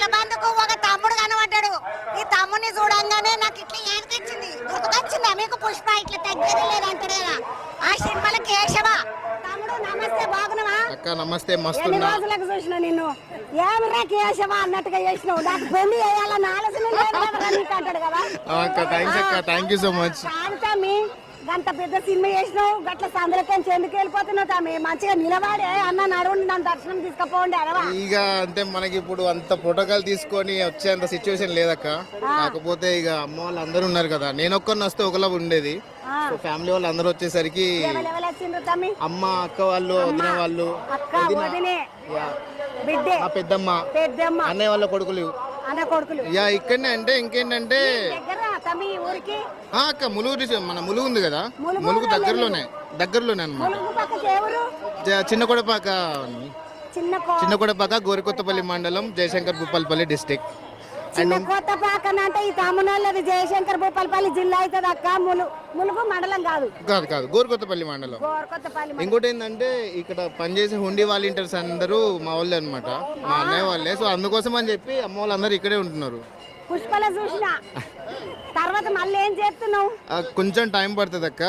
పిల్లల బంధుకు ఒక తమ్ముడు కనబడ్డాడు. ఈ తమ్ముడిని చూడంగానే నాకు ఇట్లా ఏనికొచ్చింది గుర్తుకొచ్చిందా? మీకు పుష్ప ఇట్లా తగ్గేది లేదంటాడు కదా. ఆ సినిమాల కేశవ. తమ్ముడు నమస్తే బాగున్నావా? అక్క నమస్తే మస్తున్నా రోజులకు చూసిన నిన్ను? ఏమరా కేశవ అన్నట్టుగా చేసినావు? నాకు పెళ్ళి చేయాలన్న ఆలోచన అంటాడు కదా. అక్క థ్యాంక్స్ అక్క థ్యాంక్ యూ సో మచ్ కాంతమ్మి గంత పెద్ద సినిమా చేసినావు గట్ల సందలకి ఎందుకు వెళ్ళిపోతున్నావు తమ్మి మంచిగా నిలబడి అన్న నడువుని నన్ను దర్శనం తీసుకుపోండి అరవా. ఇక అంటే మనకి ఇప్పుడు అంత ప్రోటోకాల్ తీసుకొని వచ్చేంత సిచ్యువేషన్ లేదక్క. కాకపోతే ఇక అమ్మ వాళ్ళు అందరూ ఉన్నారు కదా. నేను ఒక్కరిని వస్తే ఒకలా ఉండేది. ఫ్యామిలీ వాళ్ళు అందరూ వచ్చేసరికి అమ్మ అక్క వాళ్ళు వదిన వాళ్ళు పెద్దమ్మ. పెద్దమ్మ. అన్నయ్య వాళ్ళ కొడుకులు. అన్న కొడుకులు. యా ఇక్కడనే. అంటే ఇంకేంటంటే అక్క ములుగు మన ములుగు ఉంది కదా. ములుగు దగ్గరలోనే దగ్గరలోనే అనమాట చిన్న కొడపాక చిన్న కొడపాక గోరికొత్తపల్లి మండలం జయశంకర్ భూపాలపల్లి డిస్ట్రిక్ట్. చిన్న కొత్త పాకన అంటే ఈ తమ్మునల్లది జయశంకర్ భూపాలపల్లి జిల్లా అవుతుంది అక్క. ములు ములుగు మండలం కాదు. కాదు కాదు గోరికొత్తపల్లి మండలం. గోరకొత్తపల్లి ఇంకోటి ఏంటంటే ఇక్కడ పనిచేసే హుండీ వాలంటీర్స్ అందరూ మా వాళ్ళే అనమాట మా అన్నయ్య వాళ్ళే. సో అందుకోసం అని చెప్పి అమ్మ వాళ్ళందరూ ఇక్కడే ఉంటున్నారు. పుష్పల చూసిన. తర్వాత మళ్ళీ ఏం చేస్తున్నావు? కొంచెం టైం పడుతుంది అక్క.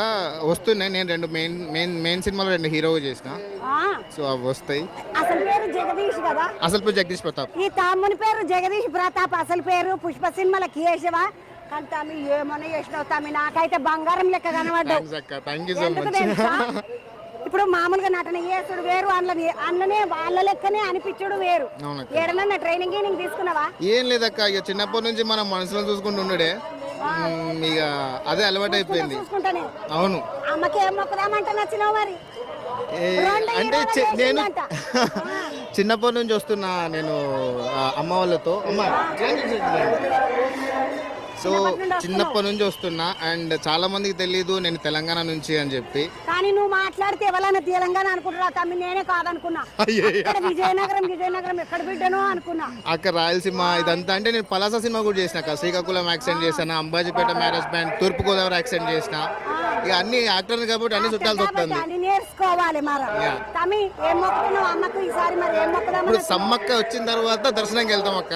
వస్తున్నాయి. నేను రెండు మెయిన్ మెయిన్ మెయిన్ సినిమాలో రెండు హీరోగా చేసిన. ఆ, సో అవి వస్తాయి. అసలు పేరు జగదీష్ కదా? అసలు పేరు జగదీష్ ప్రతాప్. ఈ తమ్ముని పేరు జగదీష్ ప్రతాప్. అసలు పేరు పుష్ప సినిమాల కేశవ. కానీ తమ్మి ఏమన్నా చేసినావు తమ్మి? నాకైతే బంగారం లెక్క కనబడ్డావు. అక్క. థ్యాంక్ యూ సో ఎందుకు మచ్ తెలుసా? ఇప్పుడు మామూలుగా నటన చేసుడు వేరు అందులో అందులోనే వాళ్ళ లెక్కనే అనిపించుడు వేరు. అవునక్క. ఏడన్నా ట్రైనింగ్ గీనింగ్ తీసుకున్నావా? ఏం లేదక్క ఇక చిన్నప్పటి నుంచి మనం మనసులో చూసుకుంటూ ఉండడే. మ్, ఇక అదే అలవాటు అయిపోయింది. చూసుకుంటానే. అవును. అమ్మకి ఏం మొక్కదామంటే నచ్చినావు మరి? ఏ, రెండు అంటే చి- నేను. చిన్నప్పటి నుంచి వస్తున్నా నేను ఆ, అమ్మ వాళ్ళతో అమ్మ సో చిన్నప్పటి నుంచి వస్తున్నా. అండ్ చాలా మందికి తెలియదు నేను తెలంగాణ నుంచి అని చెప్పి. కానీ నువ్వు మాట్లాడితే ఎవరైనా తెలంగాణ అనుకుంటున్నా తమ్మి నేనే కాదనుకున్నా. విజయనగరం విజయనగరం ఎక్కడ బిడ్డను అనుకున్నా. అక్కడ రాయలసీమ ఇదంతా అంటే నేను పలాస సినిమా కూడా చేసిన శ్రీకాకుళం యాక్సెంట్ చేసిన అంబాజీపేట మ్యారేజ్ బ్యాండ్ తూర్పు గోదావరి యాక్సెంట్ చేసిన. ఇక అన్ని యాక్టర్ని కాబట్టి అన్ని వస్తుంది అన్ని నేర్చుకోవాలి మరి. Yeah. తమ్మి ఏం మొక్కుతున్నావు అమ్మకు? ఈసారి మరి ఏం మొక్కుదామని ఇప్పుడు సమ్మక్క వచ్చిన తర్వాత దర్శనంకి వెళ్తాం అక్క.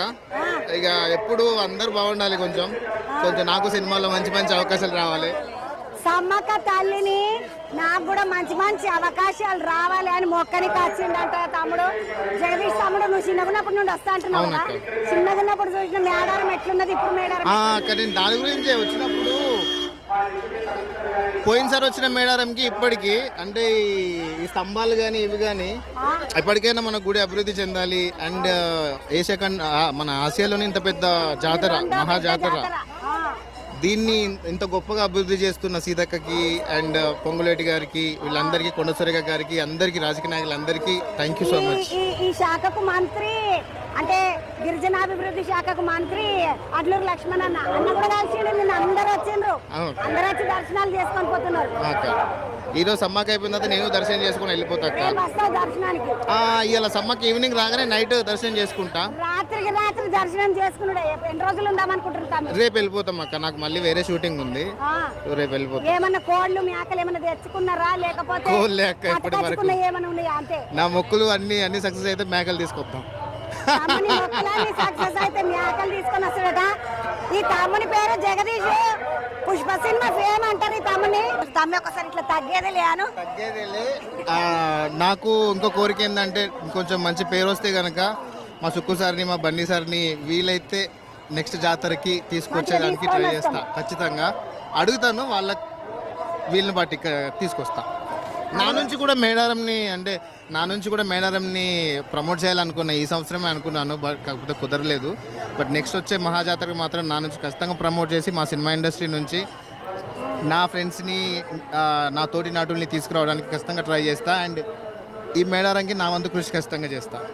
ఇక ఎప్పుడు అందరు బాగుండాలి కొంచెం. కొంచెం నాకు సినిమాలో మంచి మంచి అవకాశాలు రావాలి. సమ్మక్క తల్లిని నాకు కూడా మంచి మంచి అవకాశాలు రావాలి అని మొక్కనికి వచ్చిండంట తమ్ముడు. జగదీష్ తమ్ముడు నువ్వు చిన్నగున్నప్పటి నుండి వస్తా అంటున్నావు. చిన్నగున్నప్పుడు చూసిన మేడారం ఎట్లున్నది? ఇప్పుడు మేడారం నేను దాని గురించి. వచ్చినప్పుడు పోయినసారి వచ్చిన మేడారంకి ఇప్పటికి అంటే ఈ- స్తంభాలు కానీ ఇవి కానీ ఎప్పటికైనా మన గుడి అభివృద్ధి చెందాలి. అండ్ ఏషియా ఆ, మన ఆసియాలోనే ఇంత పెద్ద జాతర మహా జాతర. దీన్ని ఇంత గొప్పగా అభివృద్ధి చేస్తున్న సీతక్కకి అండ్ పొంగులేటి గారికి వీళ్ళందరికీ కొండసురేఖ గారికి అందరికీ రాజకీయ నాయకులందరికీ థ్యాంక్ యూ సో మచ్ ఈ శాఖకు మంత్రి అంటే గిరిజనాభివృద్ధి శాఖకు మంత్రి అడ్లూరు లక్ష్మణ్ అన్న. అన్న కూడా కలిసిండు నిన్న అందరు వచ్చిండ్రు. అందరు వచ్చి దర్శనాలు చేసుకొని పోతున్నారు. అక్క. ఈరోజు సమ్మక్క అయిపోయిన తర్వాత నేను దర్శనం చేసుకుని వెళ్ళిపోతా దర్శనానికి. ఆ, ఇవాళ సమ్మక్క ఈవినింగ్ రాగానే నైట్ దర్శనం చేసుకుంటా. రాత్రికి రాత్రి దర్శనం చేసుకున్నాడు ఎన్ని రోజులు ఉందామనుకుంటున్నాం రేపు వెళ్ళిపోతాం అక్క. నాకు మళ్ళీ వేరే షూటింగ్ ఉంది. రేపు వెళ్ళిపోతాం. ఏమన్నా కోళ్ళు మేకలు ఏమన్నా తెచ్చుకున్నారా? లేకపోతే కోళ్ళే అక్క ఇప్పటి వరకు. ఏమన్నా ఉన్నాయా? అంతే. నా మొక్కులు అన్ని అన్ని సక్సెస్ అయితే మేకలు తీసుకొస్తాం తమ్ముని మొక్కలన్నీ సక్సెస్ అయితే మేకలు తీసుకొని వస్తాడట. ఈ తమ్ముని పేరు జగదీష్. పుష్ప సినిమా ఫేమ్ అంటారు ఈ తమ్ముని. తమ్మి ఒకసారి ఇట్లా తగ్గేది లేను నాకు ఇంకో కోరిక ఏంటంటే కొంచెం మంచి పేరు వస్తే గనక మా సుక్కు సార్ని మా బండి సార్ని వీలైతే నెక్స్ట్ జాతరకి తీసుకొచ్చేదానికి ట్రై చేస్తా. ఖచ్చితంగా. అడుగుతాను వాళ్ళ వీళ్ళని బట్టి ఇక్క- తీసుకొస్తా. నా నుంచి కూడా మేడారంని అంటే నా నుంచి కూడా మేడారంని ప్రమోట్ చేయాలనుకున్నా ఈ సంవత్సరమే అనుకున్నాను బట్ కాకపోతే కుదరలేదు. బట్ నెక్స్ట్ వచ్చే మహాజాతరకు మాత్రం నా నుంచి ఖచ్చితంగా ప్రమోట్ చేసి మా సినిమా ఇండస్ట్రీ నుంచి నా ఫ్రెండ్స్ని నా తోటి నాటుల్ని తీసుకురావడానికి ఖచ్చితంగా ట్రై చేస్తా. అండ్ ఈ మేడారంకి నా వంతు కృషి ఖచ్చితంగా చేస్తాను